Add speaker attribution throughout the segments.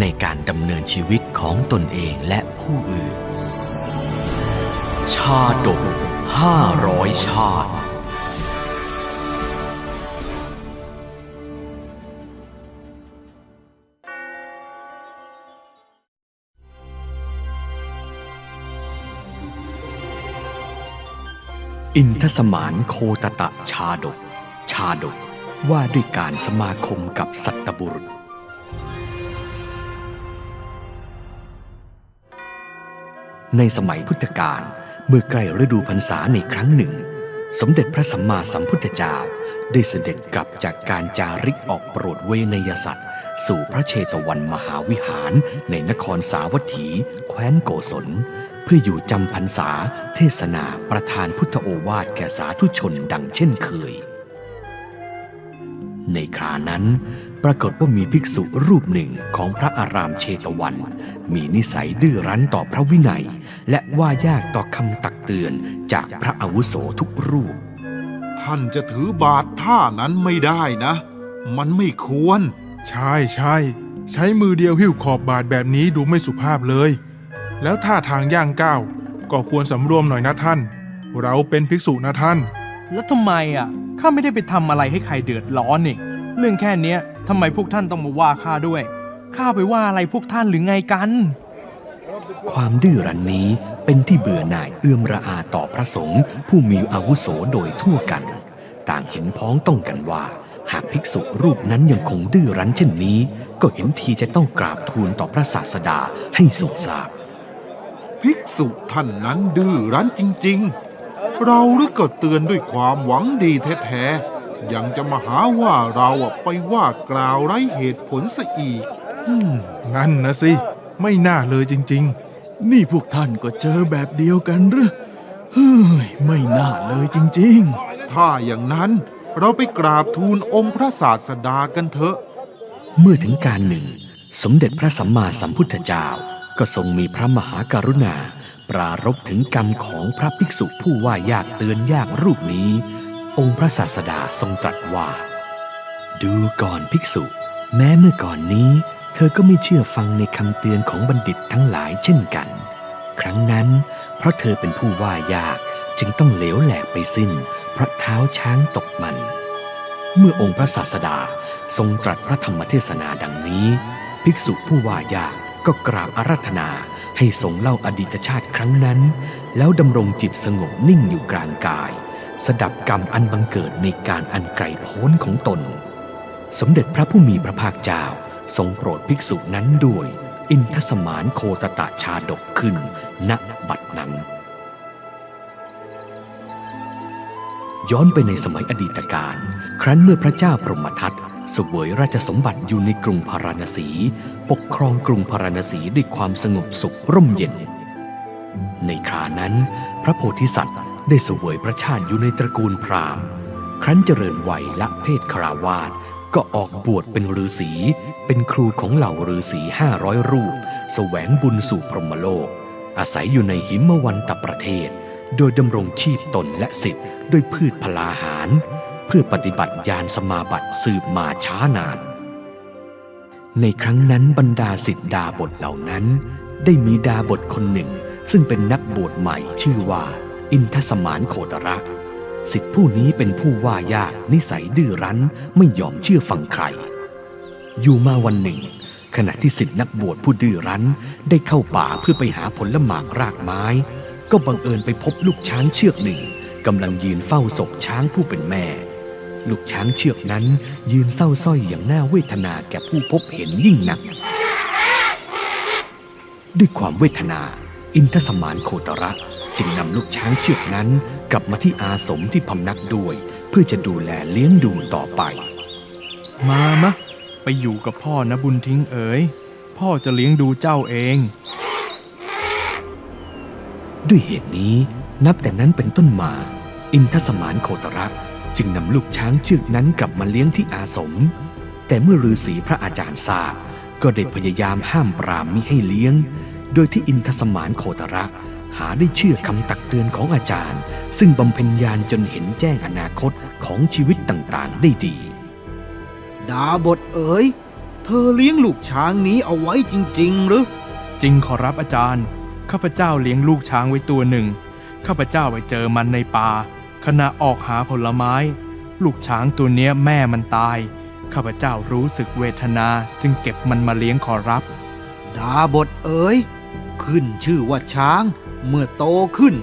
Speaker 1: ในการดำเนินชีวิตของตนเองและผู้อื่น ชาดกห้าร้อยชาติ อินทสมานโคตตะชาดก ชาดกว่าด้วยการสมาคมกับสัตบุรุษ ในสมัยพุทธกาลเมื่อใกล้ฤดูพรรษาในครั้งหนึ่ง สมเด็จพระสัมมาสัมพุทธเจ้าได้เสด็จกลับจากการจาริกออกโปรดเวนยสัตว์สู่พระเชตวันมหาวิหารในนครสาวัตถี แคว้นโกศล เพื่ออยู่จำพรรษาเทศนาประธานพุทธโอวาทแก่สาธุชนดังเช่นเคย ในครานั้น ปรากฏว่ามีภิกษุรูปหนึ่งของพระอารามเชตวัน มีนิสัยดื้อรั้นต่อพระวินัย และว่ายากต่อคำตักเตือนจากพระอาวุโสทุกรูป
Speaker 2: ท่านจะถือบาทท่านั้นไม่ได้นะ มันไม่ควร
Speaker 3: ใช่ใช่ใช้มือเดียวหิ้วขอบบาทแบบนี้ดูไม่สุภาพเลย แล้วท่าทางย่างก้าวก็ควรสำรวมหน่อยนะท่าน เราเป็นภิกษุนะท่าน
Speaker 4: แล้วทำไมอะข้าไม่ได้ไปทำอะไรให้ใครเดือดร้อนนี่เรื่องแค่เนี้ยทำไมพวกท่านต้องมาว่าข้าด้วยข้าไปว่าอะไรพวกท่านหรือไงกัน
Speaker 1: ความดื้อรั้นนี้เป็นที่เบื่อหน่ายเอื้อมระอาต่อพระสงฆ์ผู้มีอาวุโสโดยทั่วกัน ต่างเห็นพ้องต้องกันว่า หากภิกษุรูปนั้นยังคงดื้อรั้นเช่นนี้ ก็เห็นทีจะต้องกราบทูลต่อพระศาสดาให้ทรงทราบ
Speaker 2: ภิกษุท่านนั้นดื้อรั้นจริง ๆ เราหรือก็เตือนด้วยความหวังดีแท้ๆ ยังจะมาหาว่าเราอะไปว่ากล่าวไร้เหตุผลซะอีก
Speaker 3: นั่นนะสิ ไม่น่าเลยจริง
Speaker 5: นี่พวกท่านก็เจอแบบเดียวกันหรือเฮ้ยไม่น่าเลยจริง
Speaker 2: ถ้าอย่างนั้นเราไปกราบทูลองค์พระศาสดากันเถอะ
Speaker 1: เมื่อถึงการหนึ่ง สมเด็จพระสัมมาสัมพุทธเจ้าก็ทรงมีพระมหากรุณา ปรารบถึงกรรมของพระภิกษุผู้ว่ายากเตือนยากรูปนี้ องค์พระศาสดาทรงตรัสว่า ดูก่อนภิกษุ แม้เมื่อก่อนนี้ เธอก็ไม่เชื่อฟังในคำเตือนของบัณฑิตทั้งหลายเช่นกัน ครั้งนั้นเพราะเธอเป็นผู้ว่ายากจึงต้องเหลวแหลกไปสิ้น เพราะเท้าช้างตกมัน เมื่อองค์พระศาสดาทรงตรัสพระธรรมเทศนาดังนี้ ภิกษุผู้ว่ายากก็กราบอาราธนา ให้ทรงเล่าอดีตชาติครั้งนั้น แล้วดำรงจิตสงบนิ่งอยู่กลางกาย สดับกรรมอันบังเกิดในการอันไกลโพ้นของตน สมเด็จพระผู้มีพระภาคเจ้าทรงโปรดภิกษุนั้นด้วย อินทสมานโคตตะชาดกขึ้น ณบัดนั้น ย้อนไปในสมัยอดีตการ ครั้นเมื่อพระเจ้าพรหมทัต สวยราชสมบัติอยู่ในกรุงพาราณสี ปกครองกรุงพาราณสีด้วยความสงบสุขร่มเย็น ในครานั้น พระโพธิสัตว์ได้สวยพระชาติอยู่ในตระกูลพราหมณ์ ครั้นเจริญวัยละเพศคราวาสก็ออกบวชเป็นฤาษี เป็นครูของเหล่าฤาษีห้าร้อยรูปแสวงบุญสู่พรหมโลก อาศัยอยู่ในหิมวันตประเทศ โดยดำรงชีพตนและสิทธิ์ด้วยพืชพลาหาร เพื่อปฏิบัติญาณสมาบัติสืบมาช้านาน ในครั้งนั้นบรรดาสิทธิดาบทเหล่านั้น ได้มีดาบทคนหนึ่ง ซึ่งเป็นนักบวชใหม่ชื่อว่า อินทสมานโคตระสิทธิผู้นี้เป็นผู้ว่ายากนิสัยดื้อรั้นไม่ยอมเชื่อฟังใคร อยู่มาวันหนึ่ง ขณะที่สิทธินักบวชผู้ดื้อรั้นได้เข้าป่าเพื่อไปหาผลหมากรากไม้ ก็บังเอิญไปพบลูกช้างเชือกหนึ่งกำลังยืนเฝ้าศพช้างผู้เป็นแม่ ลูกช้างเชือกนั้นยืนเศร้าสร้อยอย่างน่าเวทนาแก่ผู้พบเห็นยิ่งหนัก ด้วยความเวทนา อินทสมานโคตระจึงนำลูกช้างเชือกนั้นกลับมาที่อาสมที่พำนักด้วย เพื่อจะดูแลเลี้ยงดูต่อไป
Speaker 4: มามะ ไปอยู่กับพ่อนะบุญทิ้งเอ๋ยพ่อจะเลี้ยงดูเจ้าเอง
Speaker 1: ด้วยเหตุนี้นับแต่นั้นเป็นต้นมา อินทสมานโคตระ จึงนำลูกช้างเชือกนั้นกลับมาเลี้ยงที่อาสม แต่เมื่อฤาษีพระอาจารย์ทราบก็ได้พยายามห้ามปรามมิให้เลี้ยง โดยที่อินทสมานโคตระหาได้เชื่อคำตักเตือนของอาจารย์ ซึ่งบำเพ็ญญาณจนเห็นแจ้งอนาคตของชีวิตต่างๆ ได้ดี
Speaker 6: ดาบทเอ๋ย เธอเลี้ยงลูกช้างนี้เอาไว้จริง ๆ หรือ
Speaker 4: จริงขอรับอาจารย์ ข้าพเจ้าเลี้ยงลูกช้างไว้ตัวหนึ่ง ข้าพเจ้าไปเจอมันในป่า ขณะออกหาผลไม้ ลูกช้างตัวเนี้ยแม่มันตาย ข้าพเจ้ารู้สึกเวทนาจึงเก็บมันมาเลี้ยงขอรับ
Speaker 6: ดาบทเอ๋ยขึ้นชื่อว่าช้าง เมื่อโตขึ้น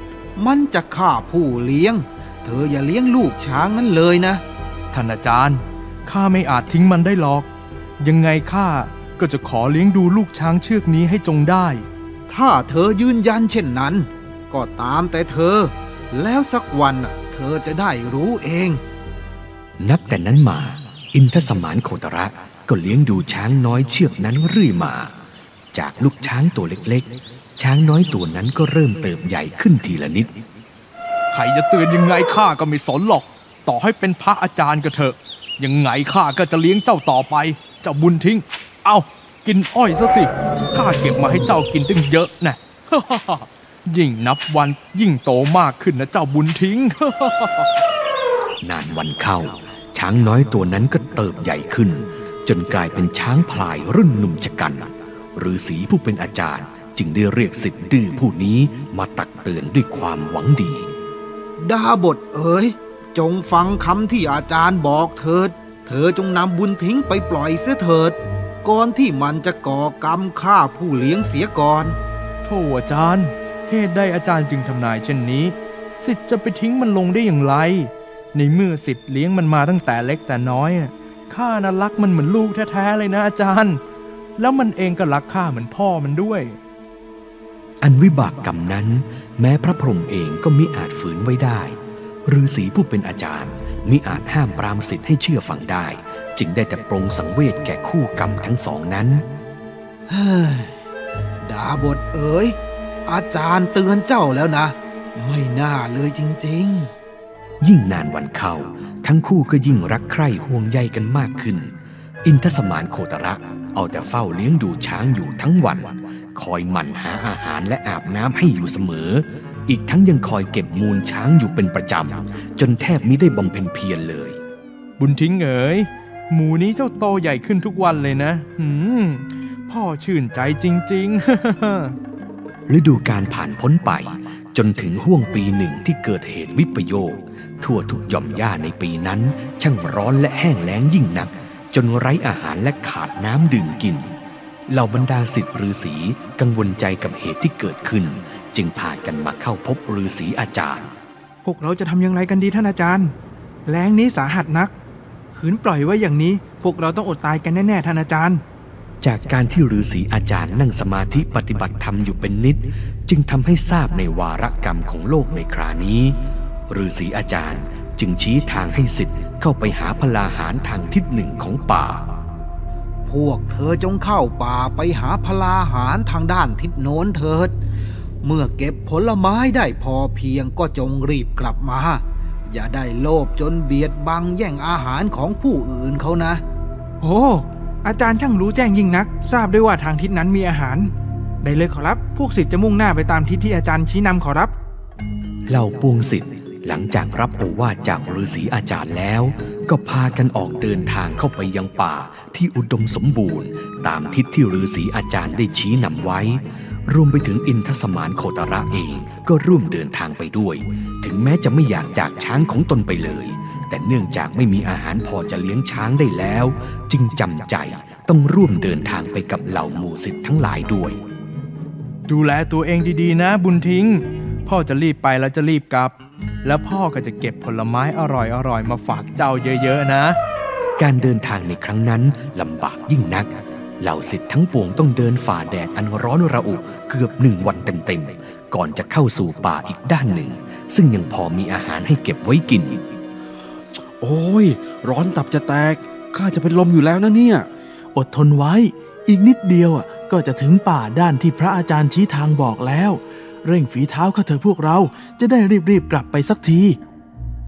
Speaker 6: มันจะฆ่าผู้เลี้ยง เธออย่าเลี้ยงลูกช้างนั้นเลยนะ
Speaker 4: ท่านอาจารย์ข้าไม่อาจทิ้งมันได้หรอก ยังไงข้าก็จะขอเลี้ยงดูลูกช้างเชือกนี้ให้จงได้
Speaker 6: ถ้าเธอยืนยันเช่นนั้น ก็ตามแต่เธอ แล้วสักวันน่ะ เธอจะได้รู้เอง
Speaker 1: นับแต่นั้นมา อินทสมานโคตระก็เลี้ยงดูช้างน้อยเชือกนั้นเรื่อยมา จากลูกช้างตัวเล็กๆ ช้างน้อยตัวนั้นก็เริ่มเติบใหญ่ขึ้นทีละนิด
Speaker 4: ใครจะเตือนยังไงข้าก็ไม่สนหรอก ต่อให้เป็นพระอาจารย์ก็เถอะ ยังไงข้าก็จะเลี้ยงเจ้าต่อไป เจ้าบุญทิ้ง เอากินอ้อยซะสิ ข้าเก็บมาให้เจ้ากินตั้งเยอะนะ ยิ่งนับวันยิ่งโตมากขึ้นนะเจ้าบุญทิ้ง
Speaker 1: นานวันเข้า ช้างน้อยตัวนั้นก็เติบใหญ่ขึ้น จนกลายเป็นช้างพลายรุ่นหนุ่มชะกันฤาษีผู้เป็นอาจารย์จึงได้เรียกสิทธิ์ดื้อผู้นี้มาตักเตือนด้วยความหวังดี
Speaker 6: ดาบทเอ๋ย จงฟังคำที่อาจารย์บอกเถิด เธอจงนำบุญทิ้งไปปล่อยเสียเถิด ก่อนที่มันจะก่อกรรมฆ่าผู้เลี้ยงเสียก่อน
Speaker 4: โธ่อาจารย์ เหตุใดอาจารย์จึงทำนายเช่นนี้สิทธิ์จะไปทิ้งมันลงได้อย่างไร ในเมื่อสิทธิ์เลี้ยงมันมาตั้งแต่เล็กแต่น้อยอะข้าน่ะรักมันเหมือนลูกแท้ๆเลยนะอาจารย์ แล้วมันเองก็รักข้าเหมือนพ่อมันด้วย
Speaker 1: อันวิบากกรรมนั้น แม้พระพรหมเองก็มิอาจฝืนไว้ได้ฤาษีผู้เป็นอาจารย์มิอาจห้ามปรามสิทธิ์ให้เชื่อฟังได้ จึงได้แต่ปรงสังเวชแก่คู่กรรมทั้งสองนั้น
Speaker 6: เฮ้ยดาบทเอ๋ย อาจารย์เตือนเจ้าแล้วนะ ไม่น่าเลยจริงๆ
Speaker 1: ยิ่งนานวันเข้า ทั้งคู่ก็ยิ่งรักใคร่ห่วงใยกันมากขึ้น อินทสมานโคตระเอาแต่เฝ้าเลี้ยงดูช้างอยู่ทั้งวัน คอยหมั่นหาอาหารและอาบน้ำให้อยู่เสมอ อีกทั้งยังคอยเก็บมูลช้างอยู่เป็นประจำ จนแทบมิได้บำเพ็ญเพียรเลย
Speaker 4: บุญทิ้งเอ๋ยหมูนี้เจ้าโตใหญ่ขึ้นทุกวันเลยนะ หืม พ่อชื่นใจจริง ๆ
Speaker 1: ฤดูการผ่านพ้นไป จนถึงห่วงปีหนึ่งที่เกิดเหตุวิปโยค ทั่วทุกย่อมหญ้าในปีนั้น ช่างร้อนและแห้งแล้งยิ่งนัก จนไร้อาหารและขาดน้ำดื่มกินเหล่าบรรดาศิษย์ฤาษีกังวลใจกับเหตุที่เกิดขึ้น จึงพากันมาเข้าพบฤาษีอาจารย์
Speaker 7: พวกเราจะทำอย่างไรกันดีท่านอาจารย์แรงนี้สาหัสนัก ขืนปล่อยไว้อย่างนี้ พวกเราต้องอดตายกันแน่ๆท่านอาจารย์
Speaker 1: จากการที่ฤาษีอาจารย์นั่งสมาธิปฏิบัติธรรมอยู่เป็นนิด จึงทำให้ทราบในวาระกรรมของโลกในครานี้ฤาษีอาจารย์จึงชี้ทางให้สิทธิ์เข้าไปหาพลาหารทางทิศหนึ่งของป่า
Speaker 6: พวกเธอจงเข้าป่าไปหาพลาหารทางด้านทิศโน้นเถิด เมื่อเก็บผลไม้ได้พอเพียงก็จงรีบกลับมา อย่าได้โลภจนเบียดบังแย่งอาหารของผู้อื่นเขานะ
Speaker 7: โอ้ อาจารย์ช่างรู้แจ้งยิ่งนัก ทราบด้วยว่าทางทิศนั้นมีอาหาร ได้เลยขอรับ พวกศิษย์จะมุ่งหน้าไปตามทิศที่อาจารย์ชี้นำขอรับ
Speaker 1: เหล่าปวงสิทธิ์หลังจากรับโอวาทจากฤาษีอาจารย์แล้ว ก็พากันออกเดินทางเข้าไปยังป่าที่อุดมสมบูรณ์ ตามทิศที่ฤาษีอาจารย์ได้ชี้นำไว้ รวมไปถึงอินทสมานโคตระเองก็ร่วมเดินทางไปด้วย ถึงแม้จะไม่อยากจากช้างของตนไปเลย แต่เนื่องจากไม่มีอาหารพอจะเลี้ยงช้างได้แล้ว จึงจำใจต้องร่วมเดินทางไปกับเหล่าหมู่สิทธิ์ทั้งหลายด้วย
Speaker 4: ดูแลตัวเองดีๆ นะ บุญทิ้ง พ่อจะรีบไปแล้วจะรีบกลับ แล้วพ่อก็จะเก็บผลไม้อร่อยๆมาฝากเจ้าเยอะๆนะ
Speaker 1: การเดินทางในครั้งนั้นลำบากยิ่งนักเหล่าสิทธิ์ทั้งปวงต้องเดินฝ่าแดดอันร้อนระอุเกือบหนึ่งวันเต็มๆ ก่อนจะเข้าสู่ป่าอีกด้านหนึ่ง ซึ่งยังพอมีอาหารให้เก็บไว้กิน
Speaker 8: โอ้ย ร้อนตับจะแตก ข้าจะเป็นลมอยู่แล้วนะเนี่ย
Speaker 5: อดทนไว้ อีกนิดเดียวอะก็จะถึงป่าด้านที่พระอาจารย์ชี้ทางบอกแล้ว เร่งฝีเท้าเข้าเถอะพวกเราจะได้รีบๆกลับไปสักที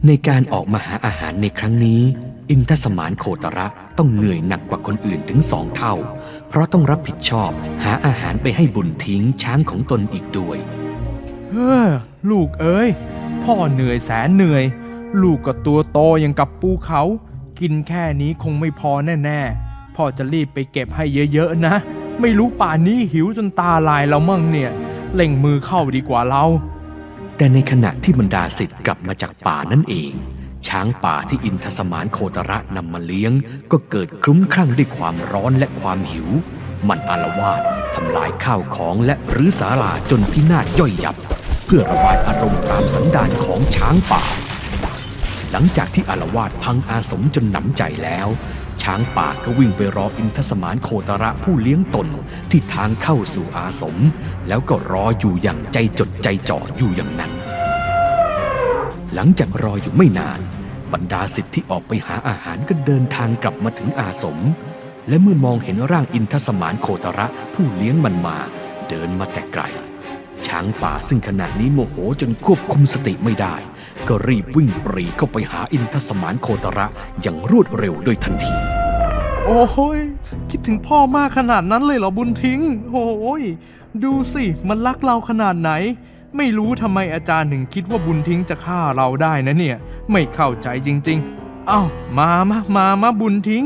Speaker 1: ในการออกมาหาอาหารในครั้งนี้ อินทสมานโคตระต้องเหนื่อยหนักกว่าคนอื่นถึงสองเท่า เพราะต้องรับผิดชอบหาอาหารไปให้บุญทิ้งช้างของตนอีกด้วย
Speaker 4: เฮ้อลูกเอ้ย พ่อเหนื่อยแสนเหนื่อย ลูกก็ตัวโตอย่างกับปูเขา กินแค่นี้คงไม่พอแน่ๆ พ่อจะรีบไปเก็บให้เยอะๆนะ ไม่รู้ป่านนี้หิวจนตาลายแล้วมั่งเนี่ยเล่งมือเข้าดีกว่าเรา
Speaker 1: แต่ในขณะที่บรรดาศิษย์กลับมาจากป่านั่นเอง ช้างป่าที่อินทสมานโคตระนำมาเลี้ยง ก็เกิดคลุ้มคลั่งด้วยความร้อนและความหิว มันอารวาสทำลายข้าวของและรื้อศาลาจนพินาศย่อยยับ เพื่อระบายอารมณ์ตามสันดานของช้างป่า หลังจากที่อารวาสพังอาสมจนหนำใจแล้ว ช้างป่าก็วิ่งไปรออินทสมานโคตระผู้เลี้ยงตนที่ทางเข้าสู่อาสม แล้วก็รออยู่อย่างใจจดใจจ่ออยู่อย่างนั้น หลังจากรออยู่ไม่นาน บรรดาสิทธิ์ที่ออกไปหาอาหารก็เดินทางกลับมาถึงอาสม และเมื่อมองเห็นร่างอินทสมานโคตระผู้เลี้ยงมันมาเดินมาแต่ไกลช้างป่าซึ่งขณะนี้โมโหจนควบคุมสติไม่ได้ ก็รีบวิ่งปรีเข้าไปหาอินทสมานโคตระอย่างรวดเร็วโดยทันที
Speaker 4: โอ้ยคิดถึงพ่อมากขนาดนั้นเลยเหรอบุญทิ้ง โอ้ยดูสิมันรักเราขนาดไหน ไม่รู้ทำไมอาจารย์ถึงคิดว่าบุญทิ้งจะฆ่าเราได้นะเนี่ย ไม่เข้าใจจริง ๆเอ้ามามามามาบุญทิ้ง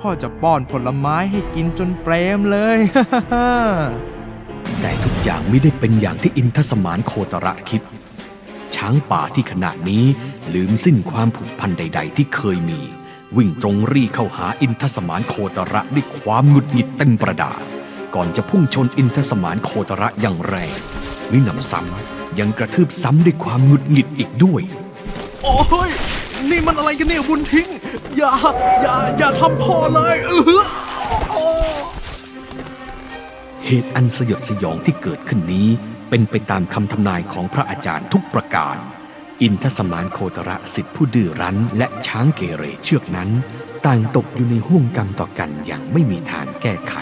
Speaker 4: พ่อจะป้อนผลไม้ให้กินจนเปรมเลย
Speaker 1: แต่ทุกอย่างไม่ได้เป็นอย่างที่อินทสมานโคตระคิด ช้างป่าที่ขณะนี้ลืมสิ้นความผูกพันใด ๆ ที่เคยมี วิ่งตรงรีเข้าหาอินทสมานโคตระด้วยความหงุดหงิดเต็มประดา ก่อนจะพุ่งชนอินทสมานโคตระอย่างแรงมิหนำซ้ำยังกระทืบซ้ำด้วยความหงุดหงิดอีกด้วย
Speaker 4: โอ้ยนี่มันอะไรกันเนี่ยบุญทิ้ง อย่าอย่าอย่าทำพ่อเลยเออโอ้
Speaker 1: เหตุอันสยดสยองที่เกิดขึ้นนี้ เป็นไปตามคำทำนายของพระอาจารย์ทุกประการ อินทสมานโคตระสิทธิผู้ดื้อรั้น และช้างเกเรเชือกนั้น ต่างตกอยู่ในห่วงกรรมต่อกันอย่างไม่มีทางแก้ไข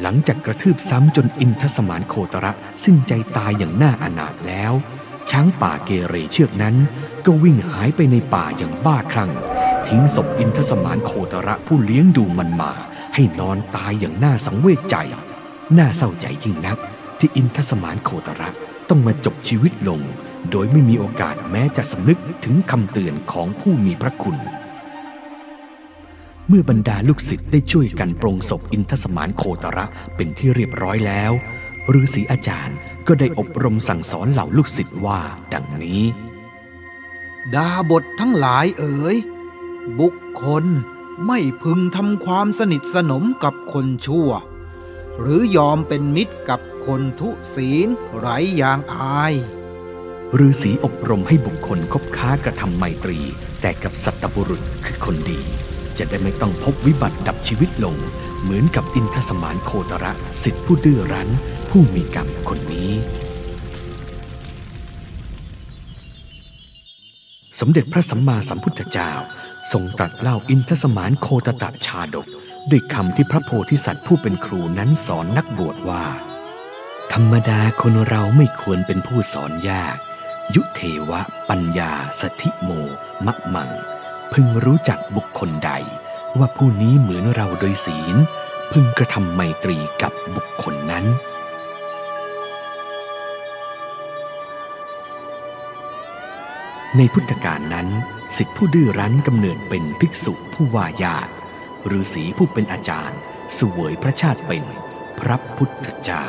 Speaker 1: หลังจากกระทืบซ้ำจนอินทสมานโคตระสิ้นใจตายอย่างน่าอนาถแล้ว ช้างป่าเกเรเชือกนั้น ก็วิ่งหายไปในป่าอย่างบ้าคลั่งทิ้งศพอินทสมานโคตระผู้เลี้ยงดูมันมา ให้นอนตายอย่างน่าสังเวชใจ น่าเศร้าใจยิ่งนัก ที่อินทสมานโคตระต้องมาจบชีวิตลง โดยไม่มีโอกาสแม้จะสำนึกถึงคำเตือนของผู้มีพระคุณ เมื่อบรรดาลูกศิษย์ได้ช่วยกันปรงศพอินทสมานโคตระเป็นที่เรียบร้อยแล้วฤาษีอาจารย์ก็ได้อบรมสั่งสอนเหล่าลูกศิษย์ว่า ดังนี้
Speaker 6: ดาบททั้งหลายเอ๋ย บุคคลไม่พึงทำความสนิทสนมกับคนชั่ว หรือยอมเป็นมิตรกับ คนทุศีลไร้ยางอาย
Speaker 1: ฤาษีอบรมให้บุคคลคบค้ากระทำไมตรี แต่กับสัตบุรุษคือคนดี จะได้ไม่ต้องพบวิบัติดับชีวิตลง เหมือนกับอินทสมานโคตระสิทธิผู้ดื้อรั้น ผู้มีกรรมคนนี้ สมเด็จพระสัมมาสัมพุทธเจ้า ทรงตรัสเล่าอินทสมานโคตตะชาดก ด้วยคำที่พระโพธิสัตว์ผู้เป็นครูนั้นสอนนักบวชว่า ธรรมดาคนเราไม่ควรเป็นผู้สอนยาก ยุเทวะ ปัญญาสถิโม มะมัง พึงรู้จักบุคคลใด ว่าผู้นี้เหมือนเราโดยศีล พึงกระทำไมตรีกับบุคคลนั้น ในพุทธกาลนั้น สิทธิผู้ดื้อรั้นกำเนิดเป็นภิกษุผู้วายากฤาษีผู้เป็นอาจารย์สวยพระชาติเป็นพระพุทธเจ้า